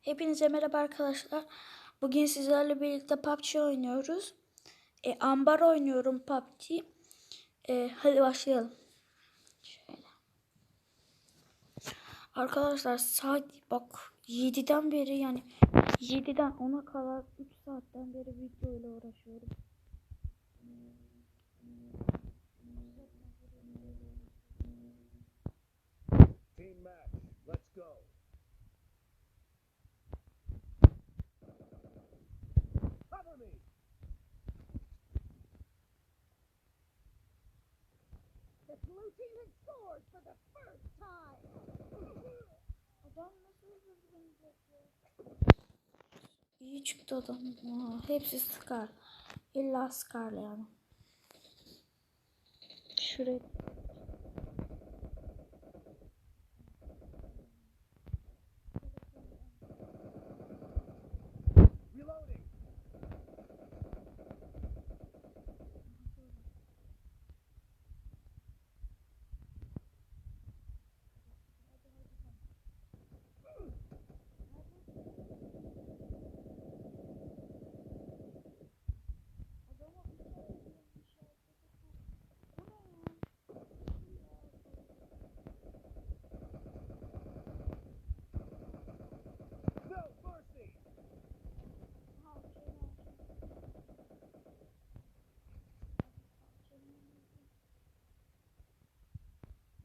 Hepinize merhaba arkadaşlar. Bugün sizlerle birlikte PUBG oynuyoruz. E, ambar oynuyorum PUBG. E, hadi başlayalım. Şöyle. Arkadaşlar saat bak 7'den beri yani 7'den 10'a kadar 3 saatten beri video ile uğraşıyorum. Blue has scored for the first time. İyi çıktı adam. Aa, hepsi Scar. İlla Scar yani. Şuraya. Reloading.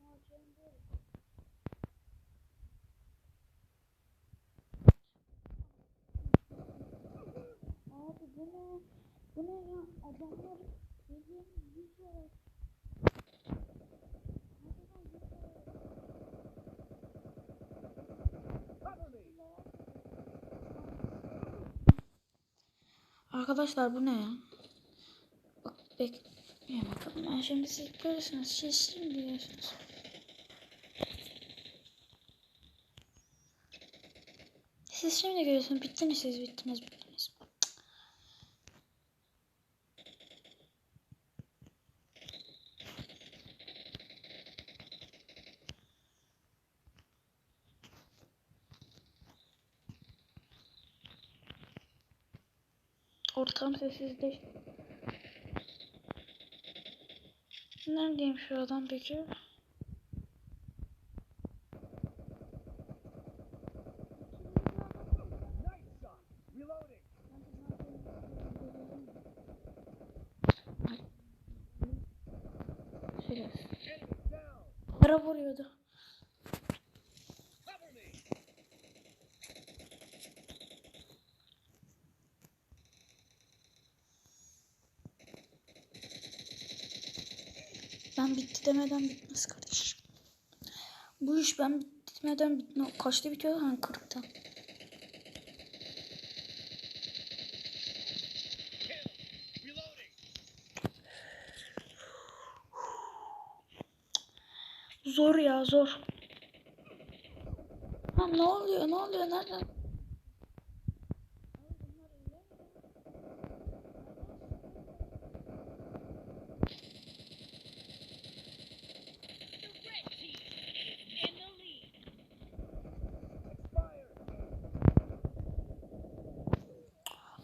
No mercy. Abi bu ne? Bu ne ya? Adamlar dediğim yüz. Arkadaşlar bu ne ya? Bak bek. Ya bakalım ben şimdi siz görürsünüz. Siz şimdi görürsünüz. Siz şimdi görüyorsunuz. Bittiniz siz bittiniz ortam sessizleş. Neredeyim şu adam peki? Para vuruyordu. Demeden bitmez kardeşim. Bu iş ben bitti demeden bitmez. Kaçta bitiyor? Hani 40'ta. Kill. Reloading. Zor ya zor. Ha ne oluyor ne oluyor nereden?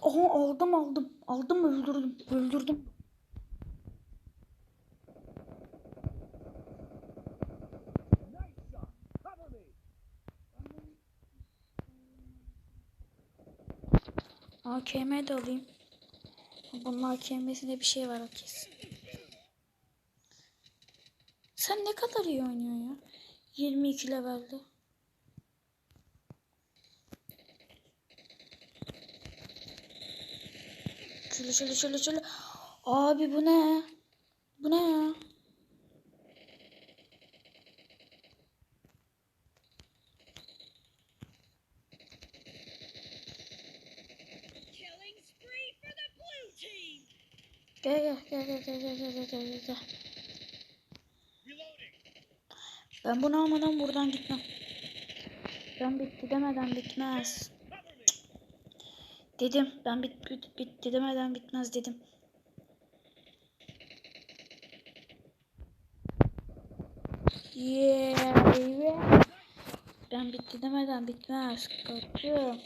Aha aldım aldım. Aldım öldürdüm. Öldürdüm. AKM de alayım. Bunun AKM'sinde bir şey var kesin. Sen ne kadar iyi oynuyorsun ya? 22 levelde. Şöyle şöyle şöyle şöyle. Abi bu ne? Bu ne ya? Gel gel gel gel gel gel gel gel gel gel. Ben bunu almadan buradan gitmem. Ben bitti demeden bitmez. Dedim ben bit, bit, bitti demeden bitmez dedim. Yeah, baby. Ben bitti demeden bitmez. Kaçıyorum.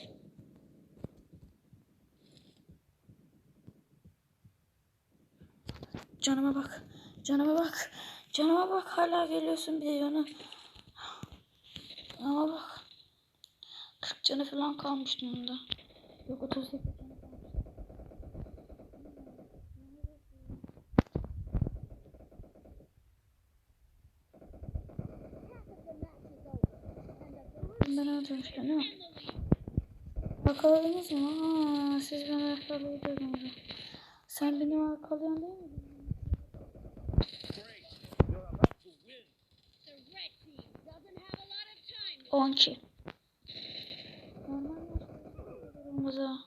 Canıma bak. Canıma bak. Canıma bak. Hala geliyorsun bir de canı. Canıma bak. 40 canı falan kalmıştı onda. Yok 38 canı kalmıştı. Half of the match is over, and the blue Ben öldürmüş değil mi? Arkaladınız mı? Aa, siz beni arkalıyordunuz. Sen beni arkalıyorsun değil mi? You're yaşlarımıza.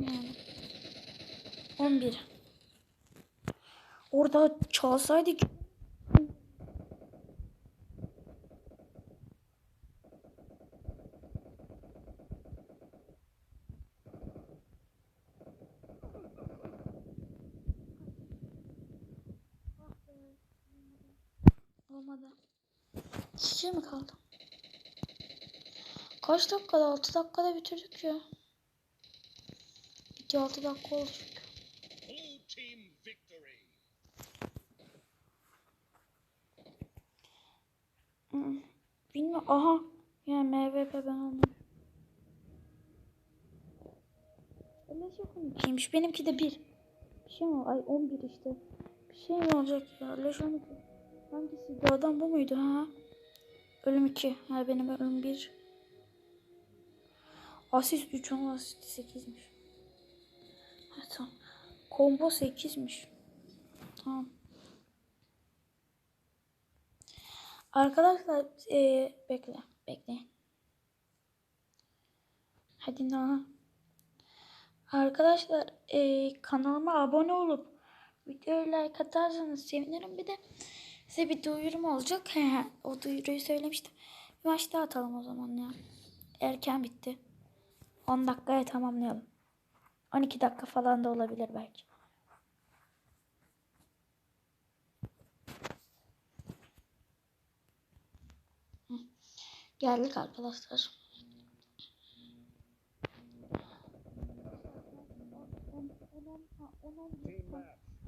Yani. 11. Orada çalsaydık. Olmadı. İki mi kaldı? Kaç dakikada? 6 dakikada bitirdik ya. Video 6 dakika oldu çünkü. Hı. Bilmiyorum. Aha. Yani MVP ben olmadım. Öyle çok ikiymiş. Benimki de bir. Bir şey mi? Ay 11 işte. Bir şey mi olacak ya? Leş 12. Hangisiydi? Adam bu muydu ha? Ölüm 2. Ha benim ölüm 1. Asist 3 ama asist 8'miş. Ha tamam. Combo 8'miş. Tamam. Arkadaşlar eee bekle. Bekle. Hadi na. Arkadaşlar eee, kanalıma abone olup videoya like atarsanız sevinirim. Bir de size bir duyurum olacak. He, o duyuruyu söylemiştim. Bir maç daha atalım o zaman ya. Erken bitti. 10 dakikaya tamamlayalım. 12 dakika falan da olabilir belki. Geldik arkadaşlar.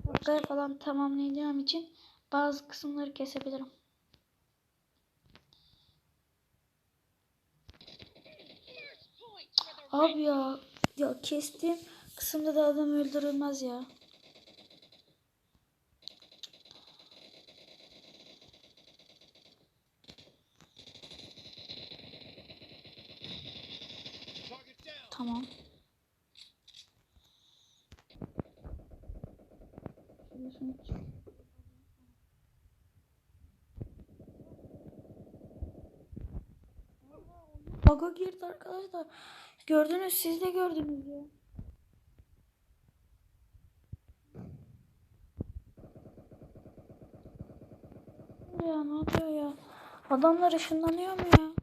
Dakikaya falan tamamlayacağım için bazı kısımları kesebilirim. Abi ya ya kestiğim kısımda da adam öldürülmez ya. Tamam. Bug'a girdi arkadaşlar. Gördünüz siz de gördünüz ya. Ya ne oluyor ya? Adamlar ışınlanıyor mu ya?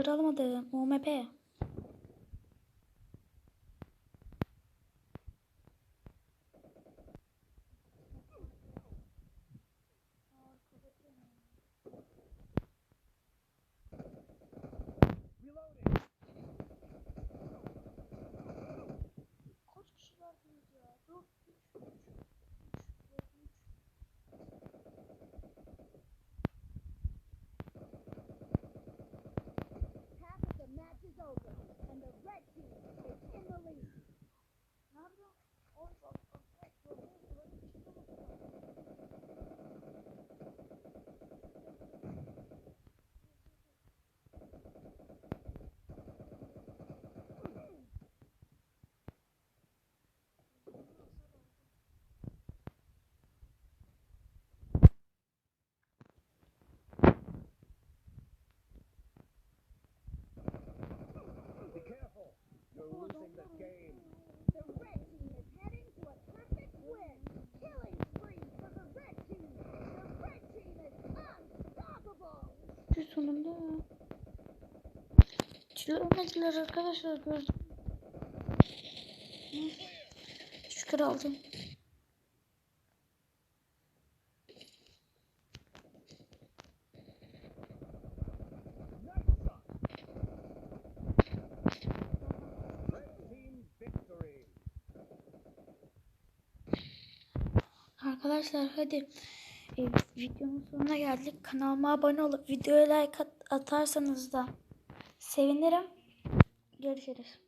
Saldırı alamadım. OMP. Buradakiler arkadaşlar gördüm. Şükür aldım. Arkadaşlar hadi e, videonun sonuna geldik. Kanalıma abone olup videoya like at atarsanız da sevinirim görüşürüz.